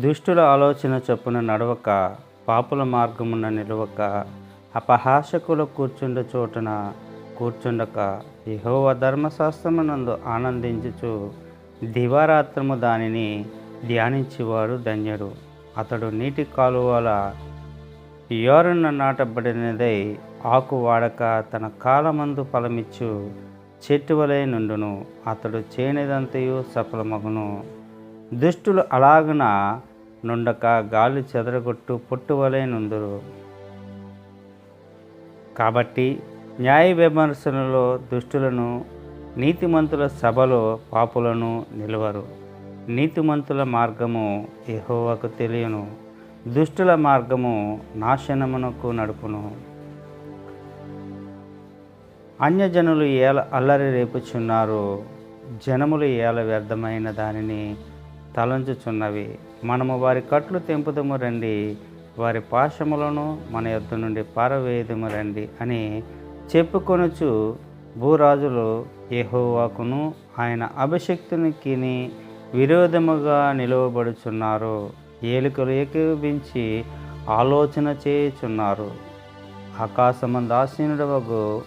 దుష్టుల ఆలోచన చొప్పున నడవక పాపుల మార్గమున నిలవక అపహాసకుల కూర్చుండ చోటున కూర్చుండక యహోవ ధర్మశాస్త్రమునందు ఆనందించుచు దివారాత్రము దానిని ధ్యానించేవాడు ధన్యుడు. అతడు నీటి కాలువల యోరన్న నాటబడినదై ఆకు వాడక తన కాలమందు ఫలమిచ్చు చెట్టు వలె నుండును. అతడు చేనిదంతయు సఫలమగును. దుష్టులు అలాగున నుండక గాలి చెదరగొట్టు పొట్టువలే నుందురు. కాబట్టి న్యాయ విమర్శనలో దుష్టులను నీతిమంతుల సభలో పాపులను నిలవరు. నీతిమంతుల మార్గము ఎహోవకు తెలియను. దుష్టుల మార్గము నాశనమునకు నడుపును. అన్యజనులు ఏల అల్లరి రేపుచున్నారు. జనములు ఏల వ్యర్థమైన దానిని తలంచుచున్నవి. మనము వారి కట్లు తెంపుదము రండి వారి పాశములను మన యొద్ నుండి పారవేయదము రండి అని చెప్పుకొనుచు భూరాజులు యెహోవాకును ఆయన అభిషక్తునికిని విరోధముగా నిలువబడుచున్నారు ఏలికలు ఏకీభించి ఆలోచన చేయుచున్నారు. ఆకాశమందాసీనుడవగు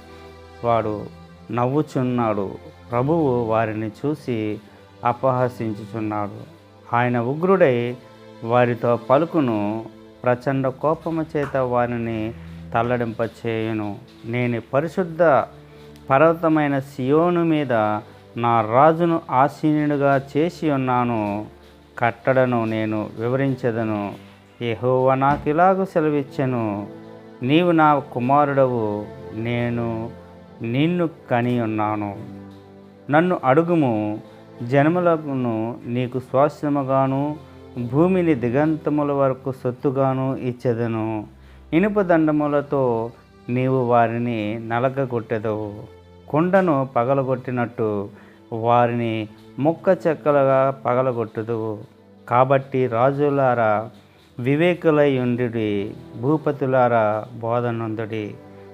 వాడు నవ్వుచున్నాడు ప్రభువు వారిని చూసి అపహసించుచున్నాడు. ఆయన ఉగ్రుడై వారితో పలుకును ప్రచండ కోపము చేత వారిని తల్లడింపచేయును. నేను పరిశుద్ధ పర్వతమైన సియోను మీద నా రాజును ఆసీనుడిగా చేసి ఉన్నాను. కట్టడను నేను వివరించదను. యెహోవా నాకు ఇలాగ సెలవిచ్చెను. నీవు నా కుమారుడవు. నేను నిన్ను కని ఉన్నాను నన్ను అడుగుము. జనములను నీకు స్వాస్థ్యముగాను భూమిని దిగంతముల వరకు సొత్తుగాను ఇచ్చెదను. ఇనుప దండములతో నీవు వారిని నలగగొట్టెదవు కొండను పగలగొట్టినట్టు వారిని ముక్క చెక్కలుగా పగలగొట్టుదువు కాబట్టి రాజులారా వివేకులై ఉండి భూపతులారా బోధనందుడి.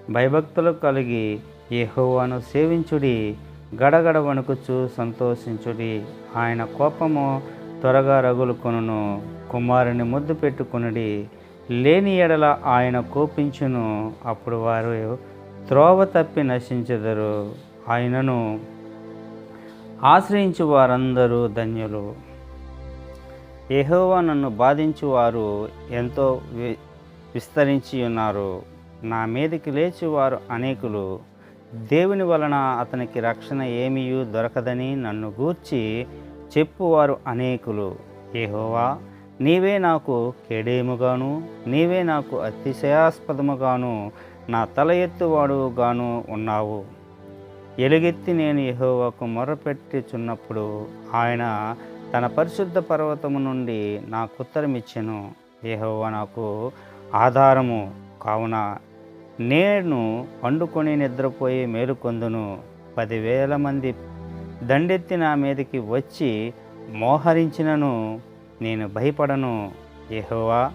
భయభక్తులు కలిగి యెహోవాను సేవించుడి. గడగడ వణుకుచు సంతోషించుడి. ఆయన కోపము త్వరగా రగులుకొనును. కుమారుని ముద్దు పెట్టుకునుడి. లేని ఎడల ఆయన కోపించును. అప్పుడు వారు త్రోవ తప్పి నశించెదరు. ఆయనను ఆశ్రయించు వారందరూ ధన్యులు. ఎహోవా నన్ను బాధించు వారు ఎంతో వి- విస్తరించి ఉన్నారు నా మీదకి లేచి వారు అనేకులు. దేవుని వలన అతనికి రక్షణ ఏమీయూ దొరకదని నన్ను గూర్చి చెప్పువారు అనేకులు. యెహోవా నీవే నాకు కేడేముగాను నీవే నాకు అతిశయాస్పదముగాను నా తల ఎత్తువాడుగాను ఉన్నావు. ఎలుగెత్తి నేను యహోవాకు మొరపెట్టుచున్నప్పుడు ఆయన తన పరిశుద్ధ పర్వతము నుండి నాకు ఉత్తరమిచ్చెను. యహోవా నాకు ఆధారము. కావున నేను పండుకొని నిద్రపోయి మేలుకొందును. పదివేల మంది దండెత్తి నా మీదకి వచ్చి మోహరించినను. నేను భయపడను. యెహోవా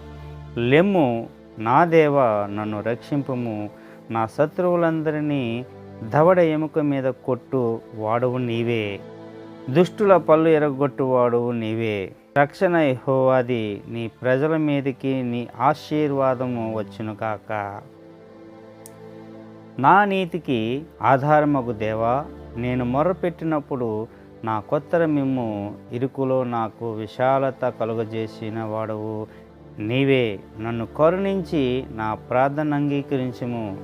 లెమ్ము నా దేవ నన్ను రక్షింపము. నా శత్రువులందరినీ దవడ ఎముక మీద కొట్టు వాడువు నీవే. దుష్టుల పళ్ళు ఎరగొట్టు వాడువు నీవే. రక్షణ యహోవాది నీ ప్రజల మీదకి నీ ఆశీర్వాదము వచ్చును కాక నా నీతికి ఆధారమగు దేవా నేను మొరపెట్టినప్పుడు నా కొత్త మిమ్ము ఇరుకులో నాకు విశాలత కలుగజేసిన వాడవు. నీవే నన్ను కరుణించి నా ప్రార్థన అంగీకరించము.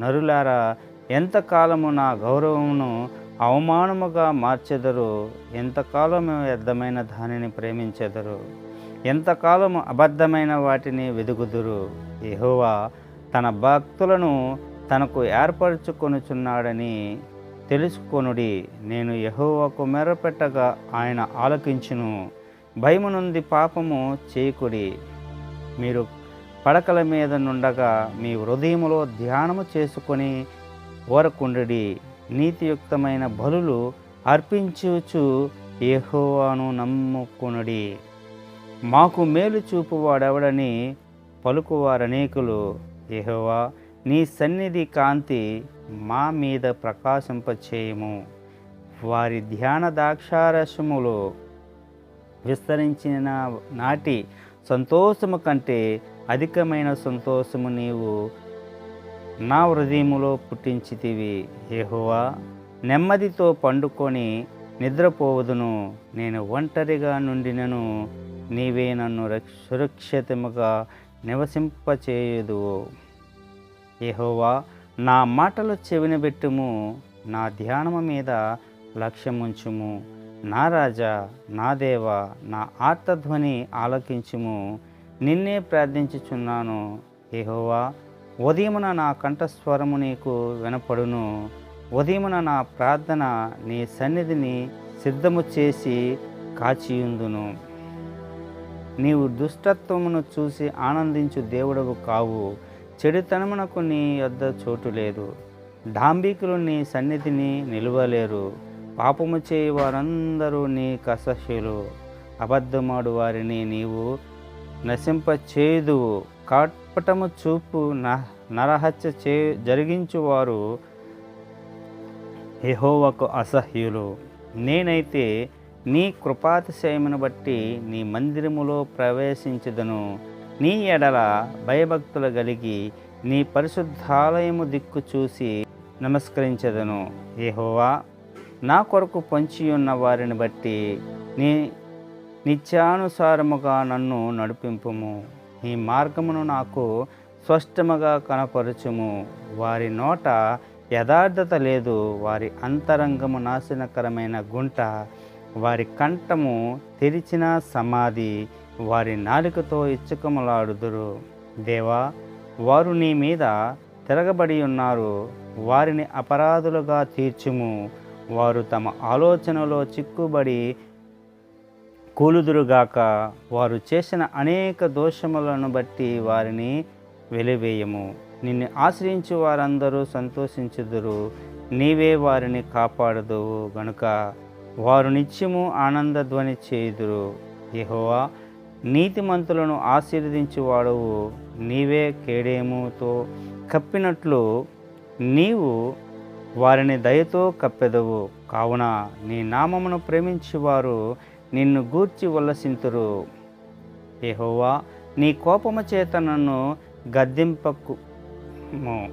నరులారా ఎంతకాలము నా గౌరవమును అవమానముగా మార్చెదరు ఎంతకాలము వ్యర్థమైన దానిని ప్రేమించెదరు ఎంతకాలము అబద్ధమైన వాటిని వెదుగుదురు ఎహోవా తన భక్తులను తనకు ఏర్పరచుకొనుచున్నాడని తెలుసుకొనుడి నేను యహోవకు మెరపెట్టగా ఆయన ఆలకించును. భయము నుండి పాపము చేయకుడి మీరు పడకల మీద నుండగా మీ హృదయములో ధ్యానము చేసుకొని ఓరకుండుడి. నీతియుక్తమైన బలులు అర్పించుచు యెహోవాను నమ్ముకునుడి. మాకు మేలు చూపువాడెవడని పలుకువారనేకులు యెహోవా నీ సన్నిధి కాంతి మా మీద ప్రకాశింపచేయము. వారి ధ్యాన దాక్షారసములో విస్తరించిన నాటి సంతోషము కంటే అధికమైన సంతోషము నీవు నా హృదయములో పుట్టించితివి. ఏహోవా నెమ్మదితో పండుకొని నిద్రపోవదును. నేను ఒంటరిగా నుండినను నీవే నన్ను సురక్షితముగా నివసింపచేయదు యెహోవా నా మాటలు చెవినబెట్టుము నా ధ్యానము మీద లక్ష్యముంచుము. నా రాజా నా దేవ నా ఆర్తధ్వని ఆలకించుము. నిన్నే ప్రార్థించుచున్నాను ఏహోవా ఉదయమున నా కంఠస్వరము నీకు వినపడును. ఉదయమున నా ప్రార్థన నీ సన్నిధిని సిద్ధము చేసి కాచియుందును. నీవు దుష్టత్వమును చూసి ఆనందించు దేవుడవు కావు. చెడుతనమునకు నీ యొద్ద చోటు లేదు. డాంబికులు నీ సన్నిధిని నిలువలేరు. పాపము చేయి వారందరూ నీ కసహ్యులు. అబద్ధమాడు వారిని నీవు నశింపచేదు. కాట్పటము చూపు నరహత్య చే జరిగించువారు యెహోవాకు అసహ్యులు. నేనైతే నీ కృపాతిశయమును బట్టి నీ మందిరములో ప్రవేశించదను. నీ ఎడల భయభక్తులు కలిగి నీ పరిశుద్ధాలయము దిక్కు చూసి నమస్కరించదను. ఏహోవా నా కొరకు పొంచి ఉన్న వారిని బట్టి నీ నిత్యానుసారముగా నన్ను నడిపింపుము. నీ మార్గమును నాకు స్పష్టముగా కనపరచుము. వారి నోట యథార్థత లేదు వారి అంతరంగము నాశనకరమైన గుంట వారి కంఠము తెరిచిన సమాధి వారి నాలుకతో ఇచ్చుకములాడుదురు. దేవా వారు నీ మీద తిరగబడి ఉన్నారు. వారిని అపరాధులుగా తీర్చుము. వారు తమ ఆలోచనలో చిక్కుబడి కూలుదురుగాక వారు చేసిన అనేక దోషములను బట్టి వారిని వెలివేయము. నిన్ను ఆశ్రయించు వారందరూ సంతోషించుదురు. నీవే వారిని కాపాడదువు గనుక వారు నిత్యము ఆనందధ్వని చేయుదురు. యహోవా నీతిమంతులను ఆశీర్వదించువాడవు నీవే కేడేముతో కప్పినట్లు నీవు వారిని దయతో కప్పెదవు. కావున నీ నామమును ప్రేమించేవారు నిన్ను గూర్చి ఉల్లసింతురు ఏహోవా నీ కోపము చేత నన్ను గద్దింపకుము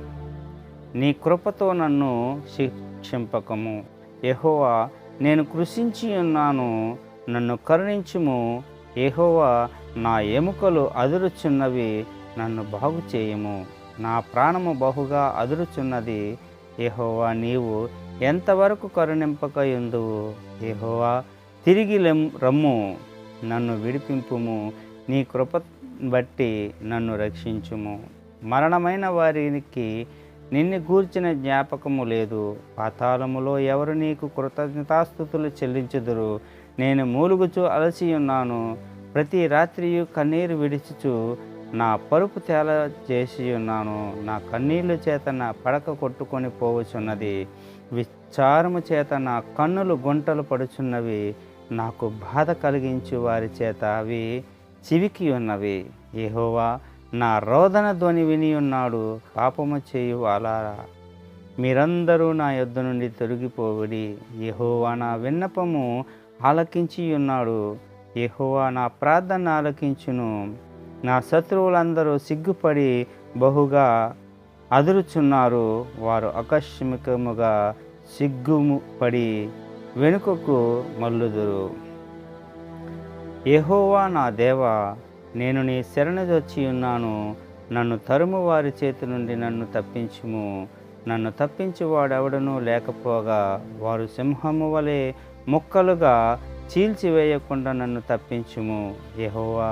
నీ కృపతో నన్ను శిక్షింపకము. ఎహోవా నేను కృషించి ఉన్నాను నన్ను కరుణించుము ఏహోవా నా ఎముకలు అదురుచున్నవి నన్ను బాగు చేయము. నా ప్రాణము బహుగా అదురుచున్నది ఏహోవా నీవు ఎంతవరకు కరుణింపకయుందువు ఏహోవా తిరిగి రమ్ము. నన్ను విడిపింపుము. నీ కృప బట్టి నన్ను రక్షించుము. మరణమైన వారికి నిన్ను గూర్చిన జ్ఞాపకము లేదు. పాతాళములో ఎవరు నీకు కృతజ్ఞతాస్థుతులు చెల్లించుదురు? నేను మూలుగుచు అలసి ఉన్నాను. ప్రతి రాత్రియు కన్నీరు విడిచుచు నా పరుపు తేల చేసి ఉన్నాను. నా కన్నీళ్ళు చేత నా పడక కొట్టుకొని పోవచున్నది విచారము చేత నా కన్నులు గుంటలు పడుచున్నవి. నాకు బాధ కలిగించు వారి చేత అవి చివికి ఉన్నవి. ఏహోవా నా రోదన ధ్వని విని ఉన్నాడు. పాపము చేయు అలారా మీరందరూ నా యొద్ద నుండి తొలగిపోవిడి. యెహోవా నా విన్నపము ఆలకించి ఉన్నాడు. యహోవా నా ప్రార్థన ఆలకించును. నా శత్రువులందరూ సిగ్గుపడి బహుగా అదురుచున్నారు. వారు ఆకస్మికముగా సిగ్గుపడి వెనుకకు మల్లుదురు యహోవా నా దేవా నేను నీ శరణదొచ్చి ఉన్నాను. నన్ను తరుము వారి చేతి నుండి నన్ను తప్పించుము. నన్ను తప్పించువాడెవడనూ లేకపోగా వారు సింహము వలె ముక్కలుగా చీల్చివేయకుండా నన్ను తప్పించుము. యెహోవా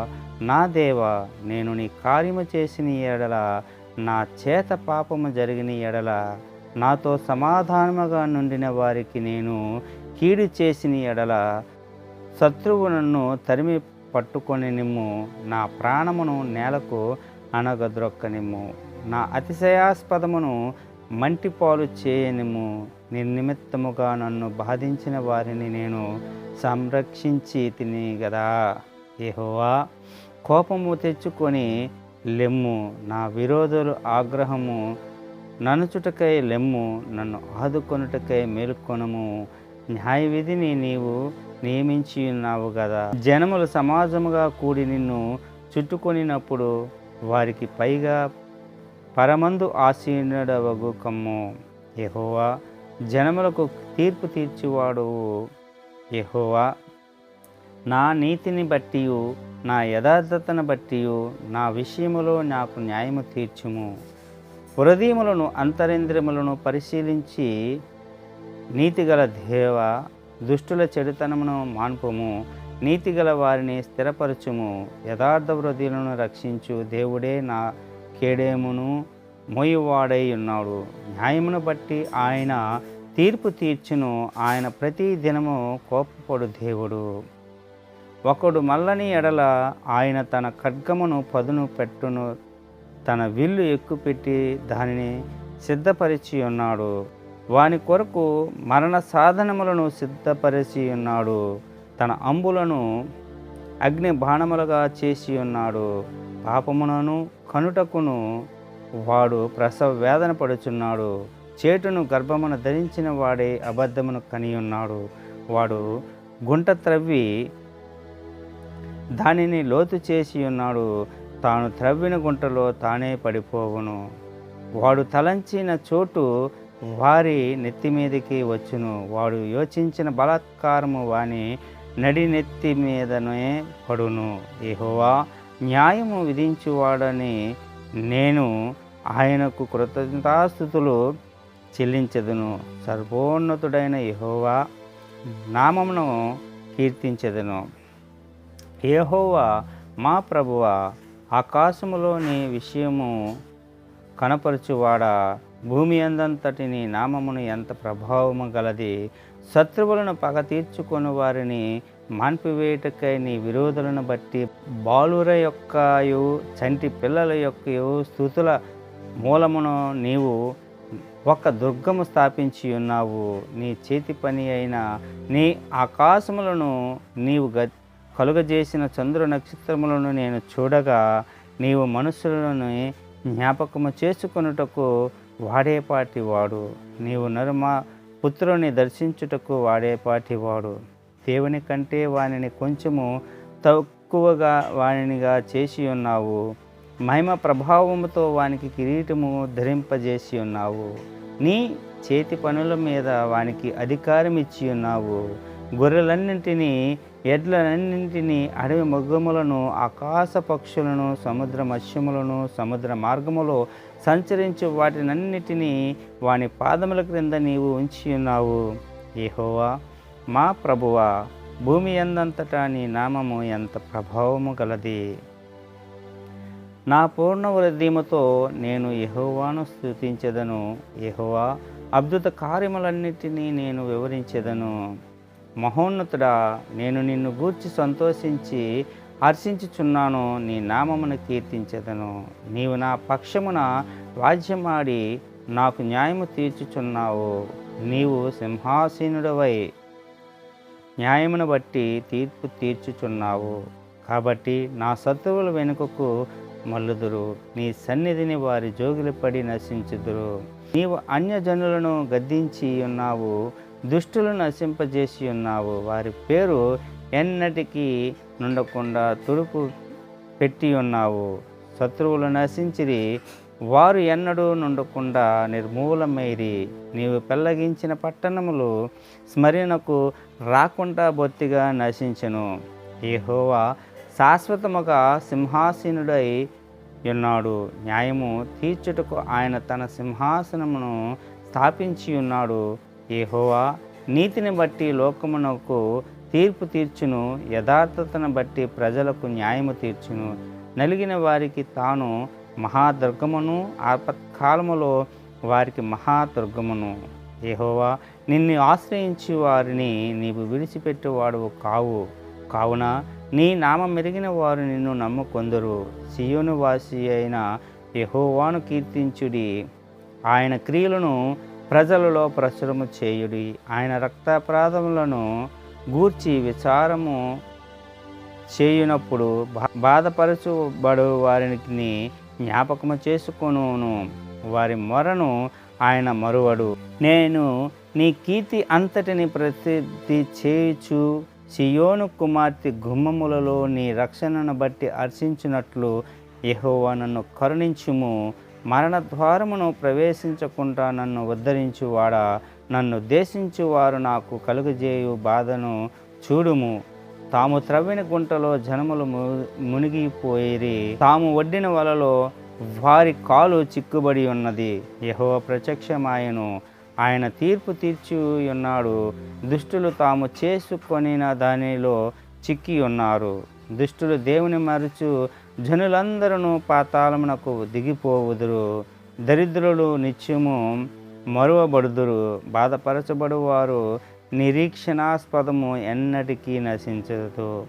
నా దేవా నేను నీ కార్యము చేసిన ఎడల నా చేత పాపము జరిగిన ఎడల నాతో సమాధానముగా నుండిన వారికి నేను కీడు చేసిన ఎడల శత్రువు నన్ను తరిమి పట్టుకొని నిమ్ము నా ప్రాణమును నేలకు అనగద్రొక్కనిమ్ము నా అతిశయాస్పదమును మంటిపాలు చేయనిమ్ము. నిర్నిమిత్తముగా నన్ను బాధించిన వారిని నేను సంరక్షించి తిని గదా. యెహోవా కోపము తెచ్చుకొని లెమ్ము. నా విరోధులు ఆగ్రహము ననుచుటకై లెమ్ము. నన్ను ఆదుకొనుటకై మేల్కొనము. న్యాయ విధిని నీవు నియమించి ఉన్నావు కదా జనములు సమాజముగా కూడి నిన్ను చుట్టుకొనినప్పుడు వారికి పైగా పరమందు ఆసీనుడవగు కమ్ము. ఏహోవా జనములకు తీర్పు తీర్చువాడు యహోవా. నా నీతిని బట్టి నా యథార్థతను బట్టి నా విషయములో నాకు న్యాయము తీర్చుము. హృదయములను అంతరింద్రియములను పరిశీలించి నీతిగల దేవ దుష్టుల చెడుతనమును మాన్పము. నీతిగల వారిని స్థిరపరచుము. యథార్థ హృదయులను రక్షించు దేవుడే నా కేడేమును. మోయవాడై ఉన్నాడు. న్యాయమును బట్టి ఆయన తీర్పు తీర్చును. ఆయన ప్రతి దినము కోపపడు దేవుడు. ఒకడు మల్లని ఎడల ఆయన తన ఖడ్గమును పదును పెట్టును. తన విల్లు ఎక్కుపెట్టి దానిని సిద్ధపరిచి ఉన్నాడు. వాని కొరకు మరణ సాధనములను సిద్ధపరిచి ఉన్నాడు. తన అంబులను అగ్ని బాణములుగా చేసి ఉన్నాడు. పాపమునను కనుటకును వాడు ప్రసవ వేదన పడుచున్నాడు. చేటును గర్భమున ధరించిన వాడే అబద్ధమును కనియున్నాడు వాడు గుంట త్రవ్వి దానిని లోతు చేసి ఉన్నాడు. తాను త్రవ్విన గుంటలో తానే పడిపోవును. వాడు తలంచిన చోటు వారి నెత్తి మీదకి వచ్చును. వాడు యోచించిన బలాత్కారము వాని నడి నెత్తి మీదనే పడును. యెహోవా న్యాయము విధించువాడని నేను ఆయనకు కృతజ్ఞతాస్థుతులు చెల్లించదును. సర్వోన్నతుడైన యహోవా నామమును కీర్తించదును. యహోవా మా ప్రభువ ఆకాశములోని విషయము కనపరచువాడా? భూమి అందంతటిని నామమును ఎంత ప్రభావము గలది? శత్రువులను పగ తీర్చుకొని వారిని మాన్పివేయుటకై నీ విరోధులను బట్టి బాలుర యొక్కయు చంటి పిల్లల యొక్కయు స్థుతుల మూలమును నీవు ఒక దుర్గము స్థాపించి ఉన్నావు. నీ చేతి పని అయిన నీ ఆకాశములను నీవు గ కలుగజేసిన చంద్ర నక్షత్రములను నేను చూడగా నీవు మనుషులను జ్ఞాపకము చేసుకొనుటకు వాడేపాటి వాడు నీవు నరుమ పుత్రుని దర్శించుటకు వాడేపాటి వాడు దేవుని కంటే వానిని కొంచెము తక్కువగా వానినిగా చేసి ఉన్నావు. మహిమ ప్రభావముతో వానికి కిరీటము ధరింపజేసి ఉన్నావు. నీ చేతి పనుల మీద వానికి అధికారం ఇచ్చి ఉన్నావు. గొర్రెలన్నింటినీ ఎడ్లన్నింటినీ అడవి మృగములను ఆకాశ పక్షులను సముద్ర మత్స్యములను సముద్ర మార్గములో సంచరించు వాటినన్నిటినీ వాని పాదముల క్రింద నీవు ఉంచి ఉన్నావు. ఏహోవా మా ప్రభువా భూమి ఎందంతటా నీ నామము ఎంత ప్రభావము గలది? నా పూర్ణ హృదయముతో నేను యహోవాను స్థుతించదను యహోవా అద్భుత కార్యములన్నిటినీ నేను వివరించెదను. మహోన్నతుడా నేను నిన్ను గూర్చి సంతోషించి హర్షించుచున్నాను. నీ నామమును కీర్తించెదను. నీవు నా పక్షమున రాజ్యమాడి నాకు న్యాయము తీర్చుచున్నావు. నీవు సింహాసీనుడవై న్యాయమును బట్టి తీర్పు తీర్చుచున్నావు. కాబట్టి నా శత్రువుల వెనుకకు మల్లుదురు నీ సన్నిధిని వారి జోగులు పడి నశించుదురు. నీవు అన్యజనులను గద్దించి ఉన్నావు. దుష్టులను నశింపజేసి ఉన్నావు. వారి పేరు ఎన్నటికీ నుండకుండా తుడుపు పెట్టి ఉన్నావు. శత్రువులు నశించిరి. వారు ఎన్నడూ నుండకుండా నిర్మూలమైరి నీవు పెళ్ళగించిన పట్టణములు స్మరణకు రాకుండా బొత్తిగా నశించెను. ఏహోవా శాశ్వతముగా సింహాసీనుడై ఉన్నాడు. న్యాయము తీర్చుటకు ఆయన తన సింహాసనమును స్థాపించి ఉన్నాడు. ఏహోవా నీతిని బట్టి లోకమునకు తీర్పు తీర్చును. యథార్థతను బట్టి ప్రజలకు న్యాయము తీర్చును. నలిగిన వారికి తాను మహాదుర్గమును ఆపత్కాలములో వారికి మహాదుర్గమును. ఏహోవా నిన్ను ఆశ్రయించి వారిని నీవు విడిచిపెట్టేవాడు కావు. కావున నీ నామం మెరిగిన వారు నిన్ను నమ్ముకొందరు. సియోను వాసి అయిన యహోవాను కీర్తించుడి. ఆయన క్రియలను ప్రజలలో ప్రచురము చేయుడి. ఆయన రక్తాపరాధములను గూర్చి విచారము చేయునప్పుడు బా- బాధపరచుబడు వారిని జ్ఞాపకము చేసుకును వారి మొరను ఆయన మరువడు. నేను నీ కీర్తి అంతటిని ప్రసిద్ధి చేయుచు సియోను కుమార్తె గుమ్మములలో నీ రక్షణను బట్టి హర్షించినట్లు యహోవా నన్ను కరుణించుము. మరణ ద్వారమును ప్రవేశించకుండా నన్ను ఉద్ధరించువాడా? నన్ను దేశించువారు నాకు కలుగజేయు బాధను చూడుము. తాము త్రవ్విన గుంటలో జనములు ము- మునిగిపోయిరి. తాము వడ్డిన వలలో వారి కాలు చిక్కుబడి ఉన్నది. యహో ప్రత్యక్షమాయను. ఆయన తీర్పు తీర్చి ఉన్నాడు దుష్టులు తాము చేసుకొనిన దానిలో చిక్కి ఉన్నారు. దుష్టులు దేవుని మరచు జనులందరూ పాతాళమునకు దిగిపోవుదురు. దరిద్రులు నిత్యము మరువబడుదురు. బాధపరచబడువారు నిరీక్షణాస్పదము ఎన్నటికీ నశించదు.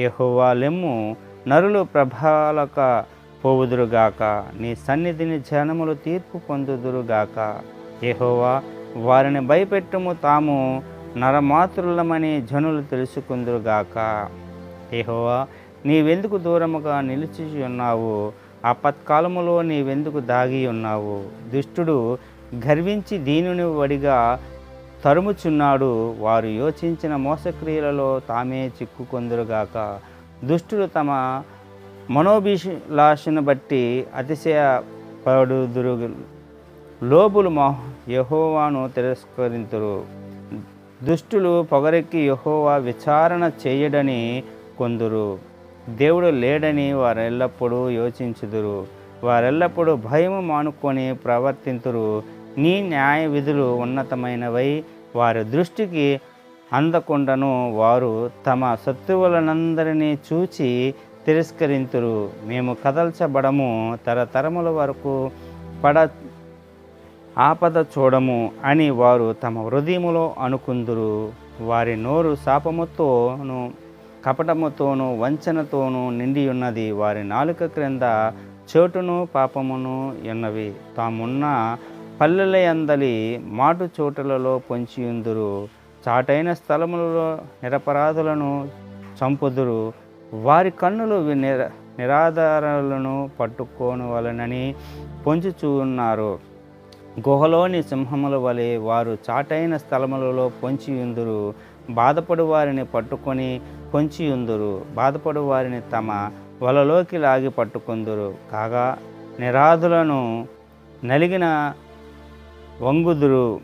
యహోవాలెమ్ము నరులు ప్రభాలక పోవుదురుగాక. నీ సన్నిధిని జనములు తీర్పు పొందుదురుగాక. యహోవా వారిని భయపెట్టుము తాము నరమాతృలమని జనులు తెలుసుకుందురుగాక. యహోవా నీవెందుకు దూరముగా నిలిచి ఉన్నావు ఆపత్కాలములో నీవెందుకు దాగి ఉన్నావు దుష్టుడు గర్వించి దీనుని వడిగా తరుముచున్నాడు. వారు యోచించిన మోసక్రియలలో తామే చిక్కుకొందురుగాక. దుష్టులు తమ మనోభిలాషను బట్టి అతిశయపడుదురు. లోబులు మహ యహోవాను తిరస్కరింతురు. దుష్టులు పొగరెక్కి యహోవా విచారణ చేయడని కొందరు. దేవుడు లేడని వారెల్లప్పుడూ యోచించుదురు. వారెల్లప్పుడూ భయము మానుకొని ప్రవర్తింతురు. నీ న్యాయ విధులు ఉన్నతమైనవై వారి దృష్టికి అందకుండాను వారు తమ శత్రువులనందరినీ చూచి తిరస్కరింతురు. మేము కదల్చబడము తరతరముల వరకు పడ ఆపద చూడము అని వారు తమ హృదయములో అనుకుందురు. వారి నోరు శాపముతోను కపటముతోనూ వంచనతోనూ నిండి ఉన్నది వారి నాలుక క్రింద చోటును పాపమును ఉన్నవి తామున్న పల్లెలందలి మాటు చోటులలో పొంచియుందురు చాటైన స్థలములలో నిరపరాధులను చంపుదురు. వారి కన్నులు వి- నిర నిరాధారాలను పట్టుకోనవలనని పొంచుచున్నారు గుహలోని సింహముల వలె వారు చాటైన స్థలములలో పొంచియుందురు బాధపడు వారిని పట్టుకొని పొంచియుందురు బాధపడు వారిని తమ వలలోకి లాగి పట్టుకుందురు. కాగా నిరాధులను నలిగిన వంగుదురు.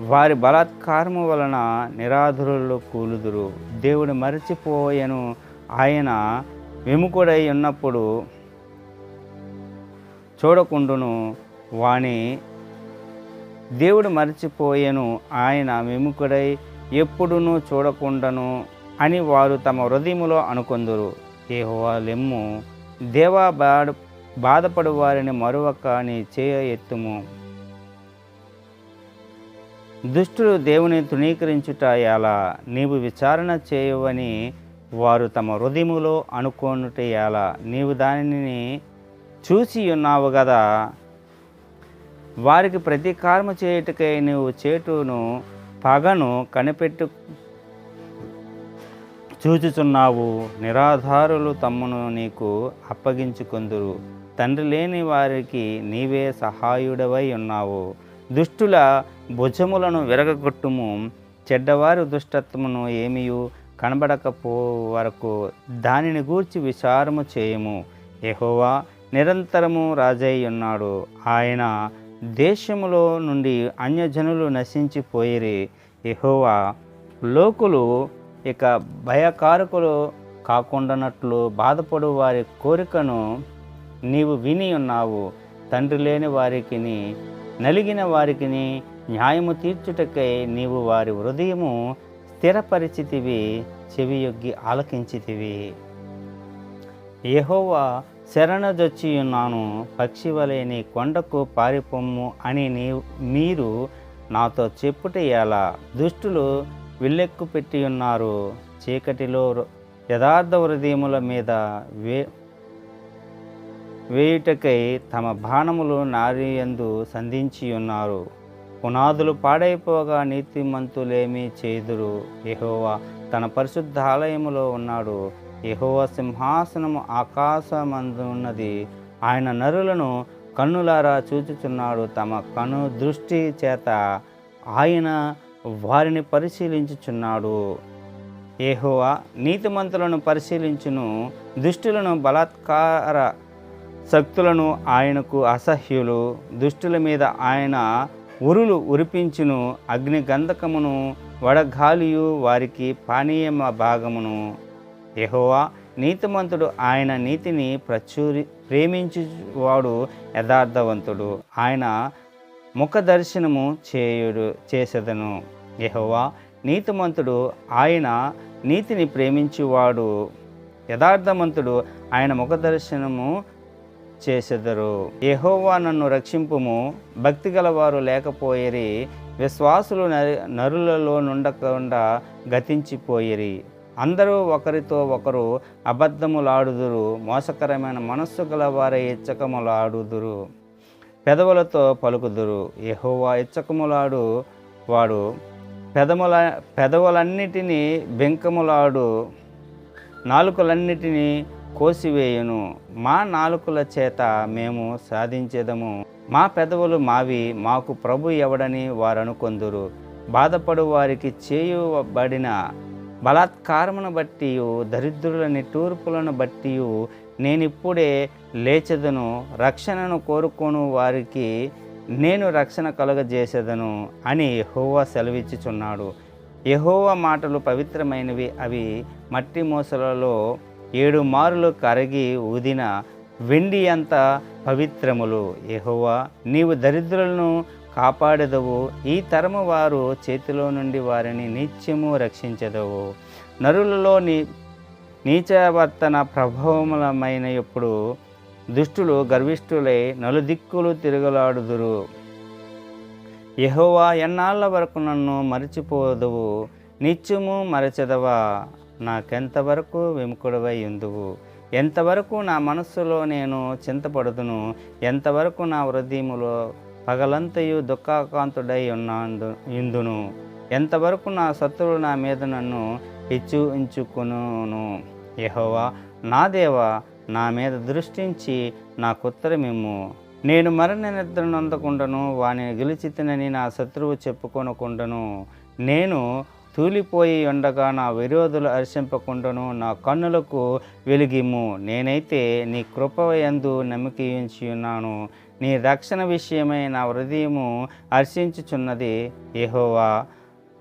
వారి బలాత్కారము వలన నిరాధురుల్లో కూలుదురు. దేవుడు మరచిపోయెను. ఆయన విముఖుడై ఉన్నప్పుడు చూడకుండును వాణి. దేవుడు మరచిపోయెను. ఆయన విముఖుడై ఎప్పుడునూ చూడకుండాను అని వారు తమ హృదయములో అనుకొందురు. ఏహోవా లెమ్ము. దేవా బాడ బాధపడు వారిని మరొక నీ చేయ ఎత్తుము. దుష్టులు దేవుని తృణీకరించుట ఎలా నీవు విచారణ చేయవని వారు తమ హృదయములో అనుకోనుట ఎలా? నీవు దానిని చూసి ఉన్నావు కదా వారికి ప్రతీకారము చేయుటకై నీవు చేటును పగను కనిపెట్టు చూచుచున్నావు. నిరాధారులు తమ్మును నీకు అప్పగించుకొందురు. తండ్రి లేని వారికి నీవే సహాయుడవై ఉన్నావు. దుష్టుల భుజములను విరగగొట్టుము. చెడ్డవారి దుష్టత్వమును ఏమియు కనబడకపో వరకు దానిని గూర్చి విచారము చేయము. ఎహోవా నిరంతరము రాజై ఉన్నాడు ఆయన దేశములో నుండి అన్యజనులు నశించిపోయిరి. ఎహోవా లోకులు ఇక భయకారకులు కాకుండానట్లు బాధపడు వారి కోరికను నీవు విని ఉన్నావు. తండ్రి లేని వారికిని నలిగిన వారికిని న్యాయము తీర్చుటకై నీవు వారి హృదయము స్థిరపరిచితివి చెవియొగ్గి ఆలకించితివి. ఏహోవా శరణజొచ్చియున్నాను పక్షి వలె నీ కొండకు పారిపొమ్ము అని నీ మీరు నాతో చెప్పుట ఎలా? దుష్టులు విల్లెక్కు పెట్టి ఉన్నారు చీకటిలో యథార్థ హృదయముల మీద వే వేయుటకై తమ బాణములు నారియందు సంధించి ఉన్నారు పునాదులు పాడైపోగా నీతిమంతులేమి చేదురు. యహోవా తన పరిశుద్ధ ఆలయములో ఉన్నాడు. యహోవ సింహాసనము ఆకాశమందు ఉన్నది ఆయన నరులను కన్నులారా చూచుచున్నాడు. తమ కను దృష్టి చేత ఆయన వారిని పరిశీలించుచున్నాడు. ఏహోవా నీతిమంతులను పరిశీలించును. దుష్టులను బలాత్కార శక్తులను ఆయనకు అసహ్యులు దుష్టుల మీద ఆయన ఉరులు ఉరిపించును అగ్ని గంధకమును వడగాలియు వారికి పానీయమ భాగమును. యెహోవా నీతిమంతుడు ఆయన నీతిని ప్రచురి ప్రేమించువాడు యథార్థవంతుడు. ఆయన ముఖదర్శనము చేయుడు చేసేదను. యహోవా నీతిమంతుడు ఆయన నీతిని ప్రేమించువాడు. యథార్థవంతుడు ఆయన ముఖ దర్శనము చేసెదరు. యెహోవా నన్ను రక్షింపుము. భక్తి గలవారు లేకపోయేరి విశ్వాసులు నరులలో నుండకుండా గతించిపోయిరి. అందరూ ఒకరితో ఒకరు అబద్ధములాడుదురు. మోసకరమైన మనస్సు గలవారే ఇచ్చకములాడుదురు. పెదవులతో పలుకుదురు. ఎహోవా ఇచ్చకములాడు వాడు. పెదముల పెదవులన్నిటినీ బెంకములాడు నాలుకలన్నిటినీ కోసివేయును. మా నాలుకల చేత మేము సాధించేదము. మా పెదవులు మావి మాకు ప్రభు ఎవడని వారనుకొందురు. బాధపడు వారికి చేయబడిన బలాత్కారమును బట్టి దరిద్రులని తూర్పులను బట్టి నేనిప్పుడే లేచెదను. రక్షణను కోరుకోను వారికి నేను రక్షణ కలుగజేసేదను అని యహోవా సెలవిచ్చుచున్నాడు. యహోవా మాటలు పవిత్రమైనవి అవి మట్టి మూసలలో ఏడు మారులు కరిగి ఊదిన వెండి అంత పవిత్రములు. యెహోవా నీవు దరిద్రులను కాపాడెదవు. ఈ తరము వారు చేతిలో నుండి వారిని నిత్యము రక్షించదవు. నరులలో నీ నీచవర్తన ప్రభావములమైన ఎప్పుడు దుష్టులు గర్విష్ఠులై నలుదిక్కులు తిరగలాడుదురు. ఎహోవా ఎన్నాళ్ళ వరకు నన్ను మరచిపోదువు? నిత్యము మరచెదవా? నాకెంతవరకు విముఖుడవై ఉందువు? ఎంతవరకు నా మనస్సులో నేను చింతపడుదును? ఎంతవరకు నా హృదయములో పగలంతయు దుఃఖాకాంతుడై ఉన్నాందు ఇందును? ఎంతవరకు నా శత్రువులు నా మీద నన్ను హెచ్చుకును యెహోవా నా దేవ నా మీద దృష్టించి నాకుత్తరమిమ్ము నేను మరణ నిద్ర నొందకుండను వాని గెలిచితినని నా శత్రువు చెప్పుకొనకుండను. నేను తూలిపోయి ఉండగా నా విరోధులు హర్షింపకుండను నా కన్నులకు వెలిగిము నేనైతే నీ కృపయందు నమ్మకించి ఉన్నాను నీ రక్షణ విషయమై నా హృదయము హర్షించుచున్నది యెహోవా.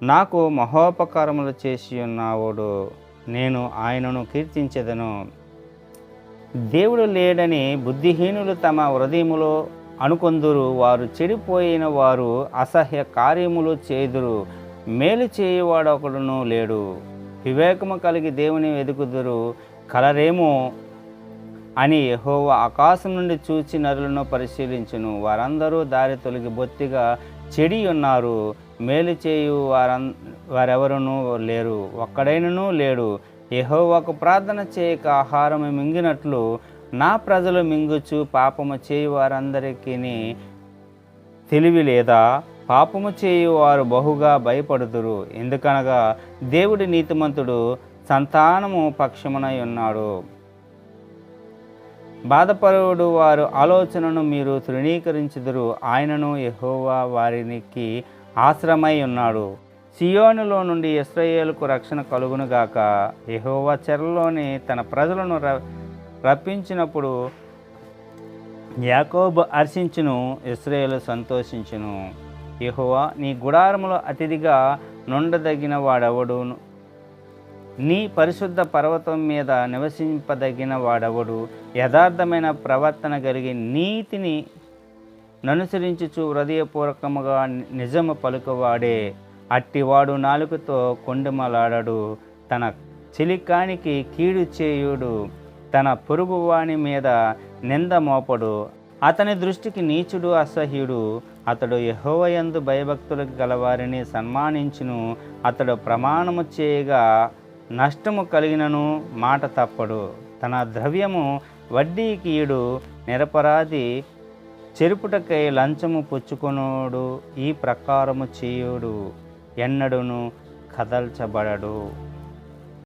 నాకు మహోపకారములు చేసి ఉన్నావుడు నేను ఆయనను కీర్తించెదను. దేవుడు లేడని బుద్ధిహీనులు తమ హృదయములో అనుకొందురు. వారు చెడిపోయిన వారు అసహ్య కార్యములు చేదురు. మేలు చేయువాడొకడును లేడు. వివేకము కలిగి దేవుని వెతుకుదురు కలరేమో అని యెహోవా ఆకాశం నుండి చూచి నరులను పరిశీలించును. వారందరూ దారి తొలగి బొత్తిగా చెడి ఉన్నారు. మేలు చేయు వారం వారెవరునూ లేరు. ఒక్కడైనను లేడు. యెహోవాకు ప్రార్థన చేయక ఆహారము మింగినట్లు నా ప్రజలు మింగుచు పాపము చేయు వారందరికీ తెలివి లేదా? పాపము చేయు వారు బహుగా భయపడుదురు. ఎందుకనగా దేవుడి నీతిమంతుడు సంతానము పక్షమునై ఉన్నాడు. బాధపరుడు వారు ఆలోచనను మీరు తృణీకరించుదురు. ఆయనను యహోవా వారికి ఆశ్రమై ఉన్నాడు. సియోనులో నుండి ఇస్రాయేలుకు రక్షణ కలుగునుగాక యహోవా చెరలోని తన ప్రజలను రప్పించినప్పుడు యాకోబు హర్షించును ఇస్రాయేలు సంతోషించును. యెహోవా నీ గుడారములో అతిథిగా నుండదగిన వాడెవడును నీ పరిశుద్ధ పర్వతం మీద నివసింపదగిన వాడెవడు? యథార్థమైన ప్రవర్తన కలిగి నీతిని ననుసరించుచు హృదయపూర్వకముగా నిజము పలుకువాడే. అట్టివాడు నాలుకతో కొండమలాడడు. తన చిలికానికి కీడు చేయుడు. తన పొరుగువాణి మీద నింద మోపడు. అతని దృష్టికి నీచుడు అసహ్యుడు. అతడు యహోవయందు భయభక్తులకు గలవారిని సన్మానించును. అతడు ప్రమాణము చేయగా నష్టము కలిగినను మాట తప్పడు. తన ద్రవ్యము వడ్డీకి ఈడు నిరపరాధి చెరుపుటకై లంచము పుచ్చుకొనుడు ఈ ప్రకారము చేయుడు ఎన్నడును కదల్చబడడు.